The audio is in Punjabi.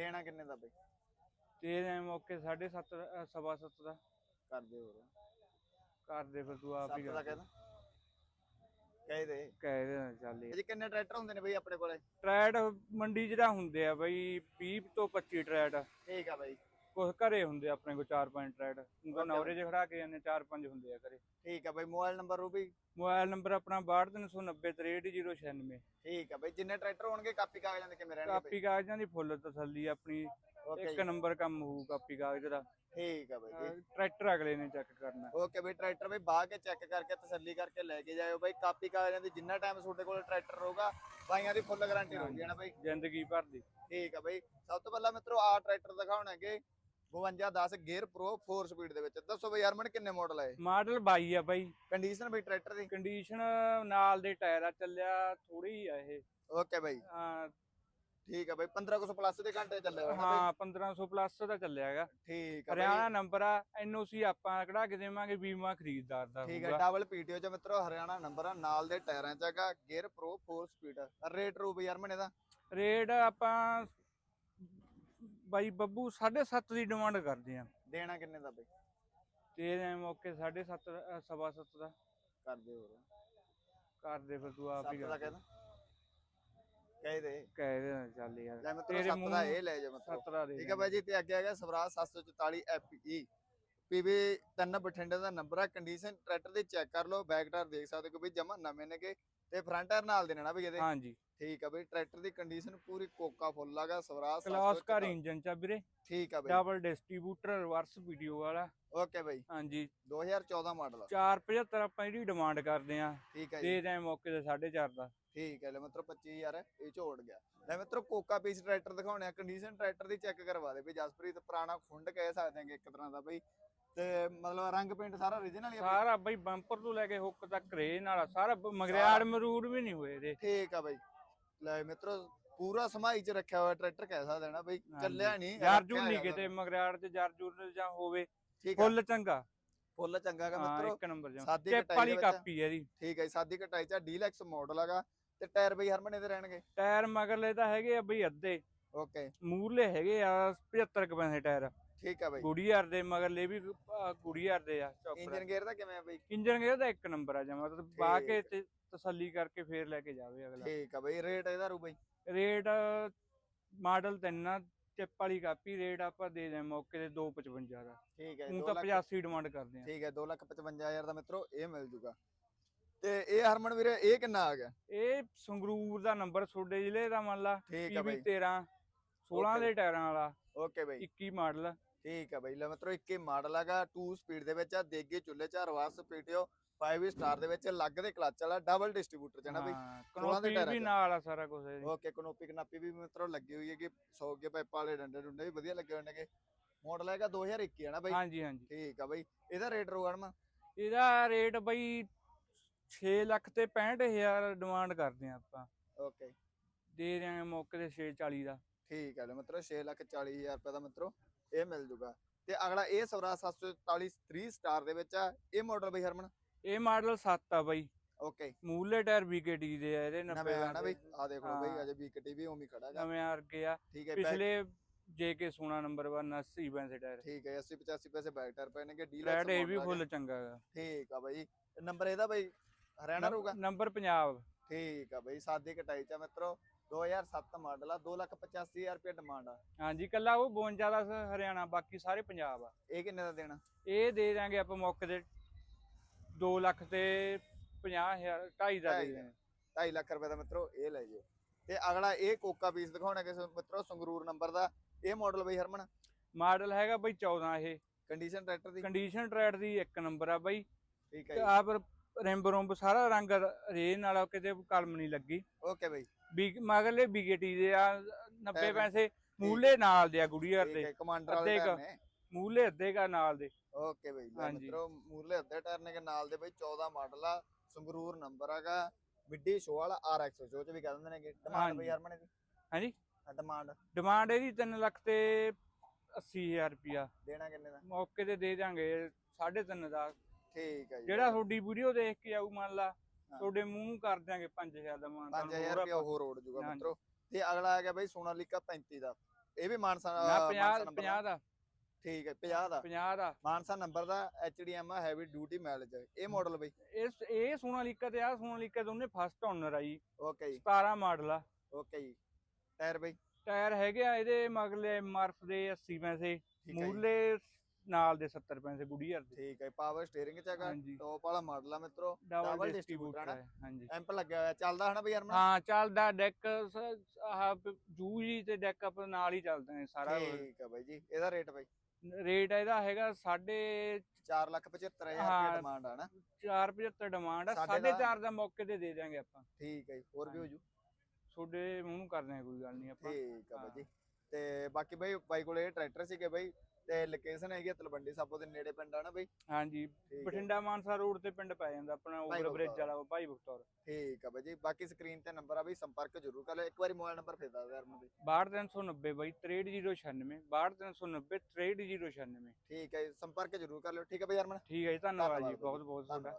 ਦੇਣਾ ਕਿੰਨੇ ਦਾ ਬਈ? ਤੇ ਇਹਦੇ ਮੌਕੇ 7.5 ਸਵਾ ਸੱਤ ਦਾ। ਕਰਦੇ ਹੋਰ। ਕਰਦੇ ਫਿਰ ਤੂੰ ਆਪ ਹੀ ਸੱਤ ਦਾ ਕਹਿੰਦਾ ਕਹਿ ਦੇ। ਕਹਿ ਦੇ। ਚੱਲ ਜੀ ਕਿੰਨੇ ਟਰੈਕਟਰ ਹੁੰਦੇ ਨੇ ਬਈ ਆਪਣੇ ਕੋਲੇ? ਟਰੈਡ ਮੰਡੀ ਜਿਹੜਾ ਹੁੰਦੇ ਆ ਬਈ 20 ਤੋਂ 25 ਟਰੈਡ ਠੀਕ ਆ ਬਈ। ਕੁਝ ਘਰੇ ਹੁੰਦੇ ਆ ਆਪਣੇ ਕੋਲ 4-5 ਟਰੈਡ ਉਹਨਾਂ ਨੌਰੇ ਜੇ ਖੜਾ ਕੇ ਜਾਂਦੇ 4-5 ਹੁੰਦੇ ਆ ਘਰੇ। ਠੀਕ ਆ ਬਈ mobile number Ruby? Mobile number ਆਪਣਾ 6290638096 ਠੀਕ ਆ ਬਈ ਜਿੰਨੇ ਟਰੈਕਟਰ ਹੋਣਗੇ ਕਾਪੀ ਕਾਗਜ਼ਾਂ ਦੇ ਕਿਵੇਂ ਰਹਿਣਗੇ ਕਾਪੀ ਕਾਗਜ਼ਾਂ ਦੀ ਫੁੱਲ ਤਸੱਲੀ ਆਪਣੀ। ਇੱਕ ਨੰਬਰ ਕੰਮ ਹੋਊ ਕਾਪੀ ਕਾਗਜ਼ ਦਾ। ਠੀਕ ਆ ਬਈ ਜੀ। ਟਰੈਕਟਰ ਅਗਲੇ ਨੇ ਚੈੱਕ ਕਰਨਾ। ਓਕੇ ਬਈ ਟਰੈਕਟਰ ਬਈ ਬਾਹ ਕੇ ਚੈੱਕ ਕਰਕੇ ਤਸੱਲੀ ਕਰਕੇ ਲੈ ਕੇ ਜਾਇਓ ਬਈ। ਕਾਪੀ ਕਾਗਜ਼ਾਂ ਦੀ ਜਿੰਨਾ ਟਾਈਮ ਤੁਹਾਡੇ ਕੋਲ ਟਰੈਕਟਰ ਰਹੂਗਾ ਬਾਈਆਂ ਦੀ ਫੁੱਲ ਗਾਰੰਟੀ ਰਹੂਗੀ ਨਾ ਬਈ? ਜ਼ਿੰਦਗੀ ਭਰ ਦੀ। ਠੀਕ ਆ ਬਈ। ਸਭ ਤੋਂ ਪਹਿਲਾਂ ਮਿੱਤਰੋ ਆ ਟਰੈਕਟਰ ਦਿਖਾਉਣਗੇ 5210 ਗੇਅਰ ਪ੍ਰੋ 4 ਸਪੀਡ ਦੇ ਵਿੱਚ। ਦੱਸੋ ਬਈ ਹਰਮਨ ਕਿੰਨੇ ਮਾਡਲ ਹੈ ਮਾਡਲ 22 ਆ ਬਾਈ। ਕੰਡੀਸ਼ਨ ਬਈ ਟਰੈਕਟਰ ਦੀ? ਕੰਡੀਸ਼ਨ ਨਾਲ ਦੇ ਟਾਇਰ ਆ ਚੱਲਿਆ ਥੋੜੀ ਆ ਇਹ। ਓਕੇ ਬਈ। ਠੀਕ ਆ ਬਈ 1500 ਪਲੱਸ ਦੇ ਘੰਟੇ ਚੱਲੇ ਹੋਏ ਨਾ ਬਈ। ਹਾਂ 1500 ਪਲੱਸ ਦਾ ਚੱਲਿਆ ਹੈਗਾ। ਠੀਕ ਆ ਹਰਿਆਣਾ ਨੰਬਰ ਆ ਐਨਓਸੀ ਆਪਾਂ ਕਢਾ ਕੇ ਦੇਵਾਂਗੇ ਬੀਮਾ ਖਰੀਦਦਾਰ ਦਾ ਠੀਕ। ਆ ਡਬਲ ਪੀਟੀਓ ਚ ਮਿੱਤਰੋ ਹਰਿਆਣਾ ਨੰਬਰ ਆ ਨਾਲ ਦੇ ਟਾਇਰਾਂ ਚ ਹੈਗਾ ਗੇਅਰ ਪ੍ਰੋ 4 ਸਪੀਡ ਰੇਟ ਰੂ ਬਈ ਹਰਮਨ ਇਹਦਾ? ਰੇਟ ਆਪਾਂ ਬਾਈ ਬੱਬੂ 7.5 ਦੀ ਡਿਮਾਂਡ ਕਰਦੇ ਆ। ਦੇਣਾ ਕਿੰਨੇ ਦਾ ਬਈ? ਤੇ ਇਹਦੇ ਮੌਕੇ 7.5 ਸਵਾ ਸੱਤ ਦਾ। ਕਰਦੇ ਹੋਰ। ਕਰਦੇ ਫਿਰ ਤੂੰ ਆਪ ਹੀ ਸੱਤ ਦਾ ਕਰ ਕਹਿੰਦਾ? ਕਹਿ ਦੇ। ਕਹਿ ਦੇ ਚੱਲ ਯਾਰ। ਲੈ ਮਿੱਤਰੋ ਤੇਰੇ ਸੱਤ ਦਾ ਇਹ ਲੈ ਜਾ ਮਿੱਤਰੋ। ਸੱਤ ਦਾ ਦੇ ਠੀਕ ਹੈ ਬਾਈ ਜੀ ਤੇ ਅੱਗੇ ਹੈਗਾ ਸਵਰਾਜ 744 FE ਪੀਵੀ ਤਿੰਨ ਬਠਿੰਡੇ ਦਾ ਨੰਬਰ ਆ। ਕੰਡੀਸ਼ਨ ਟਰੈਕਟਰ ਦੀ ਚੈੱਕ ਕਰ ਲਓ ਬੈਕ ਟਾਇਰ ਦੇਖ ਸਕਦੇ ਹੋ ਕਿ ਵੀ ਜਮਾ ਨਵੇਂ ਨੇਗੇ। ਤੇ ਫਰੰਟ ਟਾਇਰ ਨਾਲ ਦੇ ਨਾ ਬਈ ਇਹਦੇ ਹਾਂਜੀ। ਠੀਕ ਆ ਬਈ ਟਰੈਕਟਰ ਦੀ ਕੰਡੀਸ਼ਨ ਪੂਰੀ ਕੋਕਾ ਫੁੱਲ ਆਗਾ ਸਵਰਾਜ ਕਲਾਸ ਕਰ 744 ਇੰਜਨ ਚ ਵੀਰੇ। ਠੀਕ ਆ ਬਈ। ਡਬਲ ਡਿਸਟ੍ਰੀਬਿਊਟਰ ਰਿਵਰਸ ਵੀਡੀਓ ਵਾਲਾ। ਓਕੇ ਬਈ। ਹਾਂਜੀ। 2014 ਮਾਡਲ 475 ਆਪਾਂ ਜਿਹੜੀ ਡਿਮਾਂਡ ਕਰਦੇ ਆ। ਠੀਕ ਹੈ ਜੀ। ਦੇ ਦੇ ਮੌਕੇ ਤੇ 4.5 ਦਾ। ਠੀਕ ਹੈ ਲੈ ਮਿੱਤਰੋ 25000 ਇਹ ਝੋੜ ਗਿਆ। ਲੈ ਮਿੱਤਰੋ ਕੋਕਾ ਪੀਸ ਟਰੈਕਟਰ ਦਿਖਾਉਣੇ ਆ ਕੰਡੀਸ਼ਨ ਟਰੈਕਟਰ ਦੀ ਚੈੱਕ ਕਰਵਾ ਦੇ ਵੀ ਜਸਪ੍ਰੀਤ ਪੁਰਾਣਾ ਖੁੰਡ ਕਹਿ ਸਕਦੇ ਆਂਗੇ ਇੱਕ ਤਰ੍ਹਾਂ ਦਾ ਬਈ। ਤੇ ਮਤਲਬ ਰੰਗ ਪੇਂਟ ਸਾਰਾ origignal ਹੀ ਆ? ਸਾਰਾ ਬਈ ਬੰਪਰ ਤੋਂ ਲੈ ਕੇ ਹੁੱਕ ਤੱਕ ਰੇ ਨਾਲ ਸਾਰਾ ਬ- ਮਗਰਿਆੜ ਮਰੂੜ ਵੀ ਨਹੀਂ ਹੋਏ ਇਹਦੇ। ਠੀਕ ਆ ਬਈ। ਲੈ ਮਿੱਤਰੋ ਪੂਰਾ ਸਮਾਈ ਚ ਰੱਖਿਆ ਹੋਇਆ ਟਰੈਕਟਰ ਕਹਿ ਸਕਦੇ ਨਾ ਬਈ ਚੱਲਿਆ ਨਹੀਂ ਜਰਜੂਰ ਨਹੀਂ ਕਿਤੇ ਮਗਰਿਆੜ ਤੇ ਜਰਜੂਰ ਜਾਂ ਹੋਵੇ। ਠੀਕ ਆ। ਫੁੱਲ ਚੰਗਾ। ਫੁੱਲ ਚੰਗਾ ਹਾਂ ਮਿੱਤਰੋ। ਇੱਕ ਨੰਬਰ ਜਾਂ ਸਾਦੀ ਚਿੱਪ ਕਟਾਈ ਵਾਲੀ ਦੇ ਵਿੱਚ। ਕਾਪੀ ਹੈ ਇਹਦੀ। ਠੀਕ ਹੈ ਜੀ, ਸਾਦੀ ਕਟਾਈ ਚ ਡੀਲੈਕਸ ਮਾਡਲ ਹੈਗਾ ਤੇ ਟਾਇਰ ਬਈ ਹਰਮਨ ਇਹਦੇ ਰਹਿਣਗੇ? ਟਾਇਰ ਮਗਰਲੇ ਤਾਂ ਹੈਗੇ ਆ ਬਈ ਅੱਧੇ। ਓਕੇ। ਮੂਰਲੇ ਹੈਗੇ ਆ 75 ਕੁ ਪੈਸੇ ਟਾਇਰ। ਠੀਕ ਆ ਬਈ। ਗੁੜੀਆਰ ਦੇ ਮਗਰਲੇ ਵੀ ਅਹ, ਗੁੜੀਆਰ ਦੇ ਆ ਚੌਪੜ। ਇੰਜਨ ਗੇਅਰ ਦਾ ਕਿਵੇਂ ਆ ਬਈ? ਇੰਜਨ ਗੇਅਰ ਦਾ ਇੱਕ ਨੰਬਰ ਆ ਜਮਾ ਤੇ ਬਾ ਕੇ ਤੇ ਤਸੱਲੀ ਕਰਕੇ ਫੇਰ ਲੈ ਕੇ ਜਾਵੇ ਅਗਲਾ। ਠੀਕ ਆ ਬਈ ਰੇਟ ਇਹਦਾ ਰੂ ਬਈ। ਰੇਟ ਮਾਡਲ ਤਿੰਨ ਆ ਚਿੱਪ ਵਾਲੀ ਕਾਪੀ ਰੇਟ ਆਪਾਂ ਦੇ ਦੇ ਮੌਕੇ ਤੇ 255 ਦਾ। ਠੀਕ ਹੈ ਹੁਣ ਤਾਂ ਲੱਖ 85 ਡਿਮਾਂਡ ਕਰਦੇ ਆ। ਠੀਕ ਹੈ 255000 ਦਾ ਮਿੱਤਰੋ ਇਹ ਮਿਲ ਜੂਗਾ। ਤੇ ਇਹ ਹਰਮਨ ਵੀਰੇ ਇਹ ਕਿੰਨਾ ਆ ਗਿਆ? ਇਹ ਸੰਗਰੂਰ ਦਾ ਨੰਬਰ ਤੁਹਾਡੇ ਜ਼ਿਲ੍ਹੇ ਦਾ ਮੰਨ ਲਾ ਠੀਕ ਆ PV ਬਈ 13 16 ਦੇ ਟਾਇਰਾਂ ਵਾਲਾ। ਓਕੇ ਬਈ। 21 ਮਾਡਲ। ਠੀਕ ਆ ਬਈ ਲੈ ਮਿੱਤਰੋ 21 ਮਾਡਲ ਹੈਗਾ 2 ਸਪੀਡ ਦੇ ਵਿੱਚ ਆ ਦੇਗੇ ਚੁੱਲੇ ਚ ਰਿਵਰਸ ਪੀਟੀਓ 5 ਸਟਾਰ ਦੇ ਵਿੱਚ ਲੱਗ ਦੇ ਕਲਚ ਵਾਲਾ ਡਬਲ ਡਿਸਟ੍ਰੀਬਿਊਟਰ ਨਾ ਬਈ ਕਨੋਪੀ ਵੀ। ਨਾਲ ਆ ਸਾਰਾ ਕੁਝ ਓਕੇ ਕਨੋਪੀ ਕਨਾਪੀ ਵੀ ਮਿੱਤਰੋ ਲੱਗੀ ਹੋਈ ਹੈਗੀ 100 ਅੱਗੇ ਪਾਈਪ ਵਾਲੇ ਡੰਡੇ ਡੁੰਡੇ ਵੀ ਵਧੀਆ ਲੱਗੇ ਹੋਏ ਨੇਗੇ। ਮਾਡਲ ਹੈਗਾ 2021 ਹੈ ਨਾ ਬਈ। ਹਾਂਜੀ ਹਾਂਜੀ। ਠੀਕ ਆ ਬਈ ਇਹਦਾ ਰੇਟ ਹਰਮਨ ਇਹਦਾ ਰੇਟ ਬਈ 6 ਲੱਖ ਤੇ 65000 ਡਿਮਾਂਡ ਕਰਦੇ ਆ ਆਪਾਂ। ਓਕੇ। ਦੇ ਦਿਆਂਗੇ ਮੌਕੇ ਤੇ 640 ਦਾ। ਠੀਕ ਹੈ ਮਿੱਤਰੋ 6 ਲੱਖ 40000 ਰੁਪਏ ਦਾ ਮਿੱਤਰੋ। ਇਹ ਮਿਲ ਜੂਗਾ। ਤੇ ਅਗਲਾ ਇਹ ਸਵਰਾਜ 744 3 ਸਟਾਰ ਦੇ ਵਿੱਚ ਆ। ਇਹ ਮਾਡਲ ਬਈ ਹਰਮਨ? ਇਹ ਮਾਡਲ 7 ਆ ਬਈ। ਓਕੇ ਮੂਲੇ ਟਾਇਰ BKT ਦੇ ਆ ਇਹਦੇ 90 ਨਵੇਂ ਆਣਾ ਬਈ? ਆ ਦੇਖ ਲਓ ਬਈ ਹਾਂ। ਅਜੇ ਬੀਕਟੀ ਵੀ ਉਮੀ ਖੜਾ ਹੈਗਾ। ਨਵੇਂ ਆ ਠੀਕ ਹੈ back- ਪਿਛਲੇ JK ਸੋਨਾ ਨੰਬਰ 1 80 ਪੈਸੇ ਟਾਇਰ। ਠੀਕ ਹੈ 80 85 ਪੈਸੇ ਬੈਕ ਟਾਇਰ ਪਏ ਨੇਗੇ ਡੀਲਰ ਇਹ ਵੀ ਫੁੱਲ ਚੰਗਾ ਹੈਗਾ। ਠੀਕ ਆ ਬਈ। ਨੰਬਰ ਇਹਦਾ ਬਈ ਹਰਿਆਣਾ ਰਹੂਗਾ? ਨੰਬਰ ਪੰਜਾਬ। ਠੀਕ ਆ ਬਈ ਸਾਦੀ ਕਟਾਈ ਚ ਆ ਮਿੱਤਰੋ। 2007 ਮਾਡਲ ਆ 285000 ਰੁਪਏ ਡਿਮਾਂਡ ਆ। ਹਾਂਜੀ ਕੱਲਾ ਉਹ 52 ਦਾ ਹਰਿਆਣਾ ਬਾਕੀ ਸਾਰੇ ਪੰਜਾਬ ਆ। ਇਹ ਕਿੰਨੇ ਦਾ ਦੇਣਾ? ਇਹ ਦੇ ਦਾਂਗੇ ਆਪਾਂ ਮੌਕੇ ਤੇ 2 ਲੱਖ ਤੇ 50000 2.5 ਦਾ ਦੇ ਦਾਂਗੇ 2.5 ਲੱਖ ਰੁਪਏ ਦਾ ਮਿੱਤਰੋ ਇਹ ਲੈ ਜਿਓ। ਤੇ ਅਗਲਾ ਇਹ ਕੋਕਾ ਪੀਸ ਦਿਖਾਉਣਾ ਕਿ ਮਿੱਤਰੋ ਸੰਗਰੂਰ ਨੰਬਰ ਦਾ। ਇਹ ਮਾਡਲ ਬਈ ਹਰਮਨ? ਮਾਡਲ ਹੈਗਾ ਬਈ 14 ਇਹ। ਕੰਡੀਸ਼ਨ ਟਰੈਕਟਰ ਦੀ? ਕੰਡੀਸ਼ਨ ਟਰੈਡ ਦੀ ਇੱਕ ਨੰਬਰ ਆ ਬਈ। ਠੀਕ ਹੈ ਜੀ। ਆਪ ਰਿੰਬ ਰੁੰਬ ਸਾਰਾ ਰੰਗ ਰੇ ਨਾਲ ਕਿਤੇ ਕਲਮ ਨਹੀਂ ਲੱਗੀ। ਓਕੇ ਬਈ। ਬੀ ਮਗਰਲੇ BKT ਦੇ ਆ 90 ਟਾਇਰ। ਪੈਸੇ ਮੂਲੇ ਨਾਲ ਦੇ ਆ ਗੁੜੀਆਰ ਠੀਕ ਦੇ ਕਮਾਂਡਰ ਵਾਲੇ ਟਾਇਰ। ਨੇ। ਮੂਲੇ ਅੱਧੇ ਕਾ ਨਾਲ ਦੇ। ਓਕੇ ਬਈ। ਮਿੱਤਰੋ ਮੂਰਲੇ ਅੱਧੇ ਟਾਇਰ ਨੇ ਕਿ ਨਾਲ ਦੇ ਬਈ 14 ਮਾਡਲ ਆ ਸੰਗਰੂਰ ਨੰਬਰ ਹੈਗਾ ਮਿੱਡੀ ਸ਼ੋ ਵਾਲਾ RX ਸ਼ੋ ਚ ਵੀ ਕਹਿ ਦਿੰਦੇ ਨੇ ਕਿ ਡਿਮਾਂਡ ਬਈ। ਹਰਮਨ ਦੀ ਹਾਂਜੀ? ਡਿਮਾਂਡ ਡਿਮਾਂਡ ਇਹਦੀ 3 ਲੱਖ ਤੇ 80000 ਰੁਪਿਆ ਦੇਣਾ ਕਿੰਨੇ ਦਾ? ਮੌਕੇ ਤੇ ਦੇ ਦਾਂਗੇ 3.5 ਦਾ। ਠੀਕ ਹੈ ਜੀ। ਜਿਹੜਾ ਤੁਹਾਡੀ ਵੀਡੀਓ ਦੇਖ ਕੇ ਆਊ ਮੰਨ ਲਾ ਤੁਹਾਡੇ ਮੂੰਹ ਕਰ ਦਿਆਂਗੇ 5000 ਦਾ ਮਾਨ 5000 ਰੁਪਏ ਹੋਰ ਰੋਡ ਜੂਗਾ। ਮਿੱਤਰੋ। ਤੇ ਅਗਲਾ ਆ ਗਿਆ ਬਈ ਸੋਨਾਲੀਕਾ 35 ਦਾ। ਇਹ ਵੀ ਮਾਨਸਾ ਨਾ ਅਹ, 50 ਮਾਨਸਾ number 50 ਦਾ। ਠੀਕ ਹੈ 50 ਦਾ। 50 ਦਾ। ਮਾਨਸਾ ਨੰਬਰ ਦਾ ਐਚਡੀਐਮ ਹੈਵੀ ਡਿਊਟੀ ਮਾਈਲੇਜ ਇਹ ਮਾਡਲ ਬਈ। ਇਸ ਇਹ ਸੋਨਾਲੀਕਾ ਤੇ ਆ ਸੋਨਾਲੀਕਾ ਦੋਨੇ ਫਸਟ ਓਨਰ ਆ ਜੀ। ਓਕੇ ਜੀ। 17 ਮਾਡਲ ਆ। ਓਕੇ ਜੀ। ਟਾਇਰ ਬਈ। ਟਾਇਰ ਹੈਗੇ ਆ ਇਹਦੇ ਮਗਲੇ ਮਰਫ ਦੇ 80 ਪੈਸੇ। ਮੂਲੇ ਨਾਲ ਦੇ 70 ਪੈਸੇ ਗੁੜੀਅਰ ਦੇ। ਠੀਕ ਹੈ ਪਾਵਰ ਸਟੀਅਰਿੰਗ ਚ ਹੈਗਾ ਹਾਂਜੀ। ਟੌਪ ਵਾਲਾ ਮਾਡਲ ਆ ਮਿੱਤਰੋ ਡਬਲ ਡਿਸਟ੍ਰੀਬਿਊਟਰ ਹੈ ਹਾਂਜੀ। ਐਂਪ ਲੱਗਿਆ ਹੋਇਆ ਚੱਲਦਾ ਹਨਾ ਬਈ ਯਾਰ ਹਾਂ ਚੱਲਦਾ ਡੈਕ ਆਹ ਜੂ ਜੀ ਤੇ ਡੈਕ ਅਪ ਨਾਲ ਹੀ ਚੱਲਦੇ ਨੇ ਸਾਰਾ ਠੀਕ ਹੈ ਬਾਈ ਜੀ ਇਹਦਾ ਰੇਟ ਬਾਈ? ਰੇਟ ਇਹਦਾ ਹੈਗਾ ਸਾਢੇ 4 ਲੱਖ 75000 ਰੁਪਏ। ਡਿਮਾਂਡ ਆ ਨਾ 475 ਡਿਮਾਂਡ ਆ ਸਾਢੇ ਸਾਢੇ ਦਾ- ਚਾਰ ਦਾ ਮੌਕੇ ਤੇ ਦੇ ਦਿਆਂਗੇ ਆਪਾਂ। ਠੀਕ ਹੈ ਜੀ ਹੋਰ ਵੀ ਹੋ ਜੂ? ਤੁਹਾਡੇ ਮੂੰਹ ਨੂੰ ਕਰਦੇ ਆ ਕੋਈ ਗੱਲ ਨਹੀਂ ਆਪਾਂ। ਠੀਕ ਆ ਬਾਈ। ਜੀ ਤੇ ਬਾਕੀ ਬਾਈ ਬਾਈ ਕੋਲੇ ਇਹ ਟਰੈਕਟਰ ਸੀਗੇ ਬਾਈ ਤੇ ਲੋਕੇਸ਼ਨ ਹੈਗੀ ਆ ਤਲਵੰਡੀ ਸਾਬੋ ਦੇ ਨੇੜੇ ਪਿੰਡ ਆ ਨਾ ਬਾਈ? ਹਾਂਜੀ ਹੈ। ਬਠਿੰਡਾ ਮਾਨਸਾ ਰੋਡ ਤੇ ਪਿੰਡ ਪੈ ਜਾਂਦਾ ਆਪਣਾ ਭਾਈ ਓਵਰ ਬ੍ਰਿਜ ਬਖਤੌਰ। ਵਾਲਾ ਭਾਈ ਬਖਤੌਰ। ਠੀਕ ਆ ਬਾਈ ਜੀ ਬਾਕੀ ਸਕਰੀਨ ਤੇ ਨੰਬਰ ਆ ਬਈ ਸੰਪਰਕ ਜ਼ਰੂਰ ਕਰ ਲਿਓ। ਇੱਕ ਵਾਰੀ ਮੋਬਾਈਲ ਨੰਬਰ ਫੇਰ ਦੱਸ ਦੇ। ਯਾਰ ਮੈਨੂੰ ਬਈ 62390 ਬਾਈ 63096 62390 63096 ਠੀਕ ਹੈ ਜੀ, ਸੰਪਰਕ ਜ਼ਰੂਰ ਕਰ ਲਿਓ। ਠੀਕ ਹੈ ਬਈ ਯਾਰ ਠੀਕ ਹੈ ਜੀ ਧੰਨਵਾਦ ਜੀ ਬਹੁਤ ਬਹੁਤ ਤੁਹਾਡਾ।